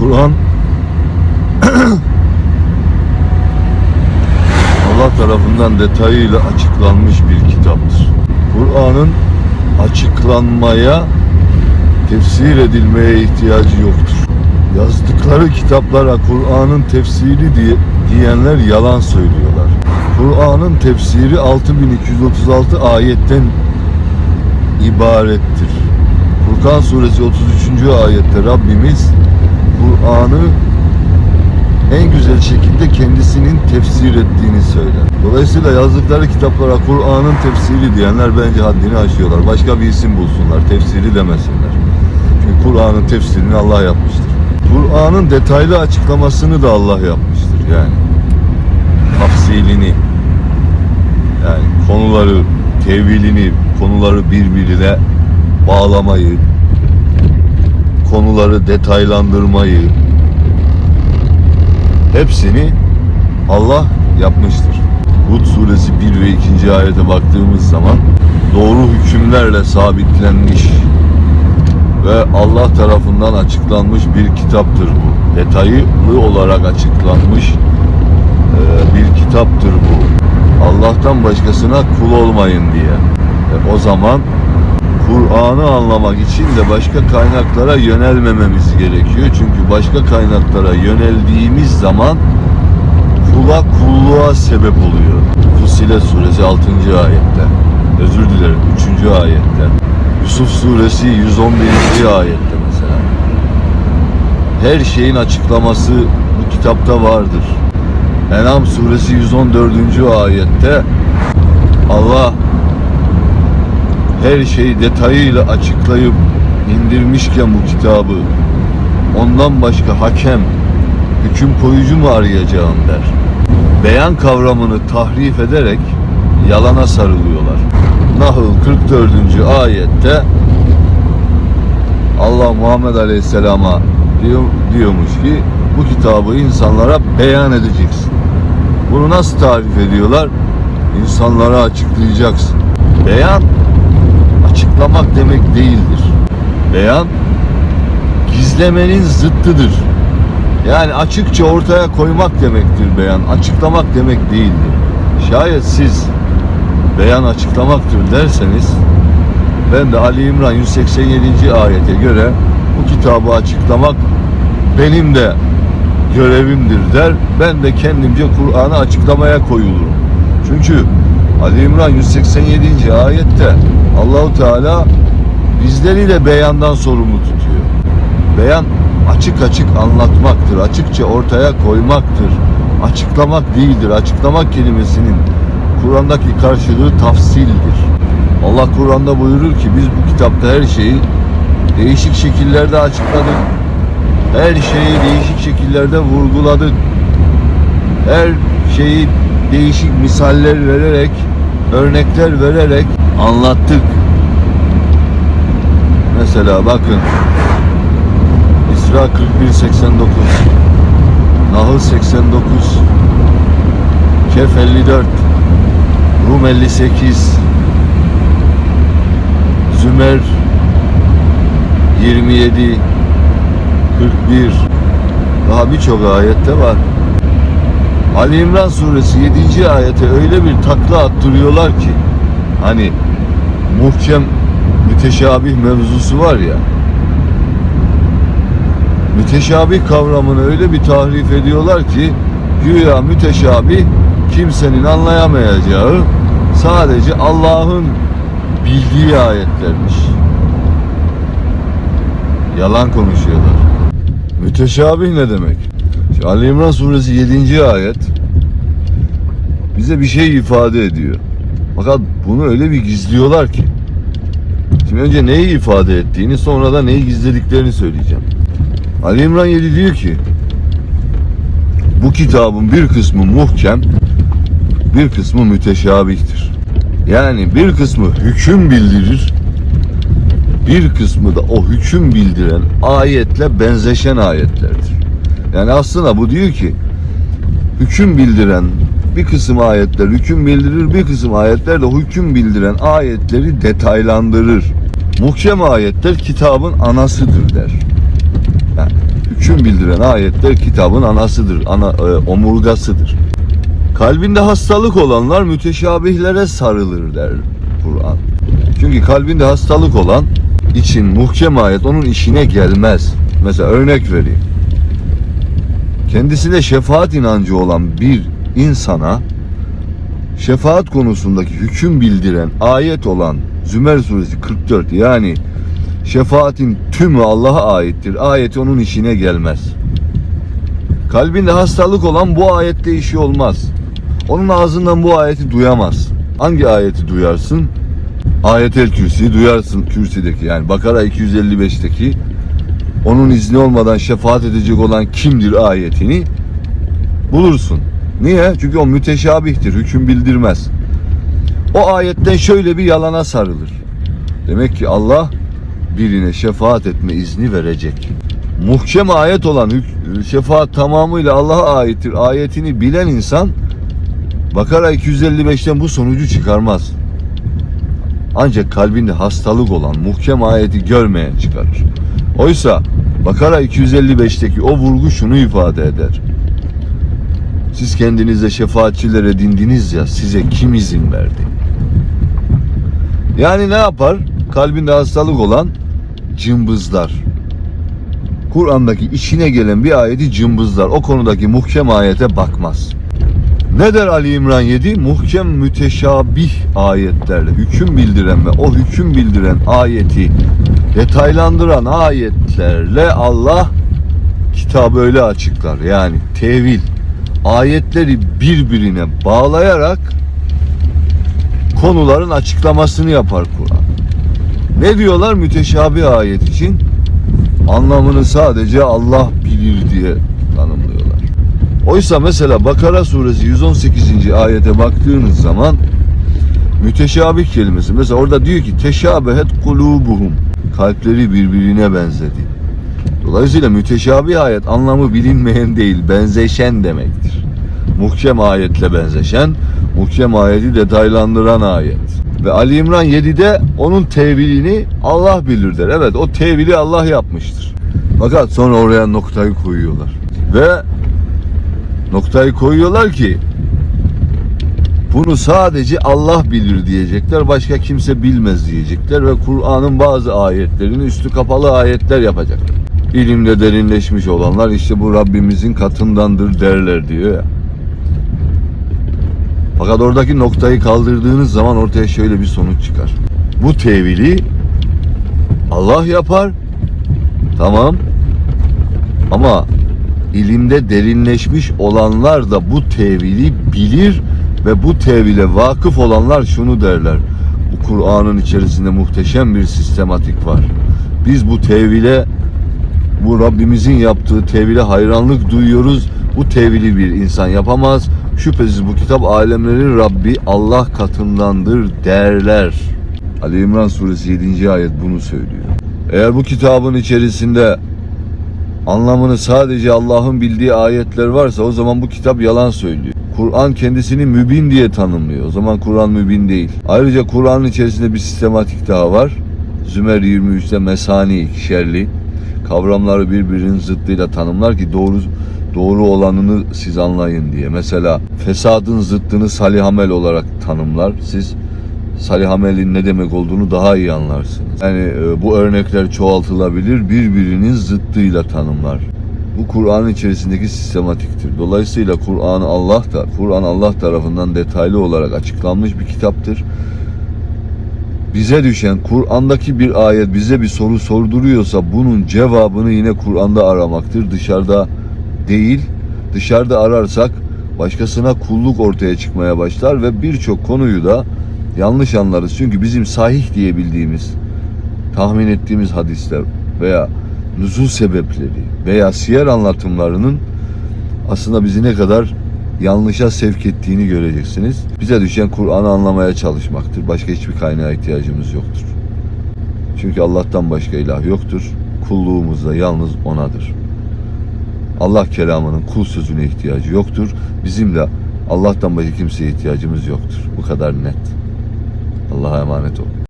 Kur'an Allah tarafından detayıyla açıklanmış bir kitaptır. Kur'an'ın açıklanmaya, tefsir edilmeye ihtiyacı yoktur. Yazdıkları kitaplara Kur'an'ın tefsiri diye diyenler yalan söylüyorlar. Kur'an'ın tefsiri 6236 ayetten ibarettir. Furkan suresi 33. ayette Rabbimiz Kur'an'ı en güzel şekilde kendisinin tefsir ettiğini söyler. Dolayısıyla yazdıkları kitaplara Kur'an'ın tefsiri diyenler bence haddini aşıyorlar. Başka bir isim bulsunlar, tefsiri demesinler. Çünkü Kur'an'ın tefsirini Allah yapmıştır. Kur'an'ın detaylı açıklamasını da Allah yapmıştır yani. Tafsilini, yani konuları, tevilini, konuları birbirine bağlamayı, konuları detaylandırmayı, hepsini Allah yapmıştır. Hud suresi 1 ve 2. ayete baktığımız zaman doğru hükümlerle sabitlenmiş ve Allah tarafından açıklanmış bir kitaptır bu. Detaylı olarak açıklanmış e, bir kitaptır bu. Allah'tan başkasına kul olmayın diye. E, o zaman Kur'an'ı anlamak için de başka kaynaklara yönelmememiz gerekiyor. Çünkü başka kaynaklara yöneldiğimiz zaman kula kulluğa sebep oluyor. Fusilet suresi 6. ayette. Özür dilerim 3. ayette. Yusuf suresi 111. ayette mesela. Her şeyin açıklaması bu kitapta vardır. Enam suresi 114. ayette Allah her şeyi detayıyla açıklayıp indirmişken bu kitabı ondan başka hakem, hüküm koyucu mu arayacağım der. Beyan kavramını tahrif ederek yalana sarılıyorlar. Nahl 44. ayette Allah Muhammed Aleyhisselam'a diyor, diyormuş ki bu kitabı insanlara beyan edeceksin. Bunu nasıl tarif ediyorlar? İnsanlara açıklayacaksın. Beyan açıklamak demek değildir. Beyan gizlemenin zıttıdır. Yani açıkça ortaya koymak demektir beyan. Açıklamak demek değildir. Şayet siz beyan açıklamaktır derseniz ben de Ali İmran 187. ayete göre bu kitabı açıklamak benim de görevimdir der. Ben de kendimce Kur'an'ı açıklamaya koyulurum. Çünkü Ali İmran 187. ayette Allahu Teala bizleri de beyandan sorumlu tutuyor. Beyan açık açık anlatmaktır, açıkça ortaya koymaktır. Açıklamak değildir. Açıklamak kelimesinin Kur'an'daki karşılığı tafsildir. Allah Kur'an'da buyurur ki biz bu kitapta her şeyi değişik şekillerde açıkladık. Her şeyi değişik şekillerde vurguladık. Her şeyi değişik misaller vererek, örnekler vererek anlattık. Mesela bakın İsra 41.89 Nahl 89 Kehf 54 Rum 58 Zümer 27 41 daha birçok ayette var. Ali İmran suresi 7. ayete öyle bir takla attırıyorlar ki hani muhkem müteşabih mevzusu var ya müteşabih kavramını öyle bir tahrif ediyorlar ki güya müteşabih kimsenin anlayamayacağı sadece Allah'ın bildiği ayetlermiş. Yalan konuşuyorlar. Müteşabih ne demek? Şimdi Ali İmran suresi 7. ayet bize bir şey ifade ediyor. Fakat bunu öyle bir gizliyorlar ki. Şimdi önce neyi ifade ettiğini sonra da neyi gizlediklerini söyleyeceğim. Ali İmran 7 diyor ki bu kitabın bir kısmı muhkem bir kısmı müteşabihtir. Yani bir kısmı hüküm bildirir bir kısmı da o hüküm bildiren ayetle benzeşen ayetlerdir. Yani aslında bu diyor ki hüküm bildiren bir kısım ayetler hüküm bildirir, bir kısım ayetler de hüküm bildiren ayetleri detaylandırır. Muhkem ayetler kitabın anasıdır der. Yani hüküm bildiren ayetler kitabın anasıdır, ana e, omurgasıdır. Kalbinde hastalık olanlar müteşabihlere sarılır der Kur'an. Çünkü kalbinde hastalık olan için muhkem ayet onun işine gelmez. Mesela örnek vereyim. Kendisine şefaat inancı olan bir insana şefaat konusundaki hüküm bildiren ayet olan Zümer suresi 44 yani şefaatin tümü Allah'a aittir. Ayeti onun işine gelmez. Kalbinde hastalık olan bu ayette işi olmaz. Onun ağzından bu ayeti duyamaz. Hangi ayeti duyarsın? Ayetel Kürsi'yi duyarsın Kürsi'deki yani Bakara 255'teki onun izni olmadan şefaat edecek olan kimdir ayetini bulursun. Niye? Çünkü o müteşabihtir, hüküm bildirmez. O ayetten şöyle bir yalana sarılır. Demek ki Allah birine şefaat etme izni verecek. Muhkem ayet olan şefaat tamamıyla Allah'a aittir. Ayetini bilen insan Bakara 255'ten bu sonucu çıkarmaz. Ancak kalbinde hastalık olan muhkem ayeti görmeyen çıkarır. Oysa Bakara 255'teki o vurgu şunu ifade eder. Siz kendinize şefaatçiler edindiniz ya size kim izin verdi? Yani ne yapar? Kalbinde hastalık olan cımbızlar. Kur'an'daki işine gelen bir ayeti cımbızlar. O konudaki muhkem ayete bakmaz. Ne der Ali İmran 7? Muhkem müteşabih ayetlerle hüküm bildiren ve o hüküm bildiren ayeti detaylandıran ayetlerle Allah kitabı öyle açıklar. Yani tevil ayetleri birbirine bağlayarak konuların açıklamasını yapar Kur'an. Ne diyorlar müteşabih ayet için? Anlamını sadece Allah bilir diye tanımlıyorlar. Oysa mesela Bakara suresi 118. ayete baktığınız zaman müteşabih kelimesi mesela orada diyor ki teşabehet kulubuhum kalpleri birbirine benzedi. Dolayısıyla müteşabih ayet anlamı bilinmeyen değil benzeşen demektir. Muhkem ayetle benzeşen, muhkem ayeti detaylandıran ayet. Ve Ali İmran 7'de onun tevilini Allah bilir der. Evet o tevili Allah yapmıştır. Fakat sonra oraya noktayı koyuyorlar. Ve noktayı koyuyorlar ki bunu sadece Allah bilir diyecekler. Başka kimse bilmez diyecekler ve Kur'an'ın bazı ayetlerini üstü kapalı ayetler yapacaklar. İlimde derinleşmiş olanlar işte bu Rabbimizin katındandır derler diyor ya. Fakat oradaki noktayı kaldırdığınız zaman ortaya şöyle bir sonuç çıkar. Bu tevili Allah yapar. Tamam. Ama ilimde derinleşmiş olanlar da bu tevili bilir ve bu tevile vakıf olanlar şunu derler. Bu Kur'an'ın içerisinde muhteşem bir sistematik var. Biz bu tevile bu Rabbimizin yaptığı tevile hayranlık duyuyoruz. Bu tevili bir insan yapamaz. Şüphesiz bu kitap alemlerin Rabbi Allah katındandır derler. Ali İmran suresi 7. ayet bunu söylüyor. Eğer bu kitabın içerisinde anlamını sadece Allah'ın bildiği ayetler varsa o zaman bu kitap yalan söylüyor. Kur'an kendisini mübin diye tanımlıyor. O zaman Kur'an mübin değil. Ayrıca Kur'an'ın içerisinde bir sistematik daha var. Zümer 23'te mesani, ikişerli kavramları birbirinin zıttıyla tanımlar ki doğru doğru olanını siz anlayın diye. Mesela fesadın zıttını salih amel olarak tanımlar. Siz salih amelin ne demek olduğunu daha iyi anlarsınız. Yani e, bu örnekler çoğaltılabilir, birbirinin zıttıyla tanımlar. Bu Kur'an içerisindeki sistematiktir. Dolayısıyla Kur'an Allah da Kur'an Allah tarafından detaylı olarak açıklanmış bir kitaptır. Bize düşen Kur'an'daki bir ayet bize bir soru sorduruyorsa bunun cevabını yine Kur'an'da aramaktır. Dışarıda değil. Dışarıda ararsak başkasına kulluk ortaya çıkmaya başlar ve birçok konuyu da yanlış anlarız. Çünkü bizim sahih diye bildiğimiz, tahmin ettiğimiz hadisler veya nüzul sebepleri veya siyer anlatımlarının aslında bizi ne kadar yanlışa sevk ettiğini göreceksiniz. Bize düşen Kur'an'ı anlamaya çalışmaktır. Başka hiçbir kaynağa ihtiyacımız yoktur. Çünkü Allah'tan başka ilah yoktur. Kulluğumuz da yalnız O'nadır. Allah kelamının kul sözüne ihtiyacı yoktur. Bizim de Allah'tan başka kimseye ihtiyacımız yoktur. Bu kadar net. Allah'a emanet olun.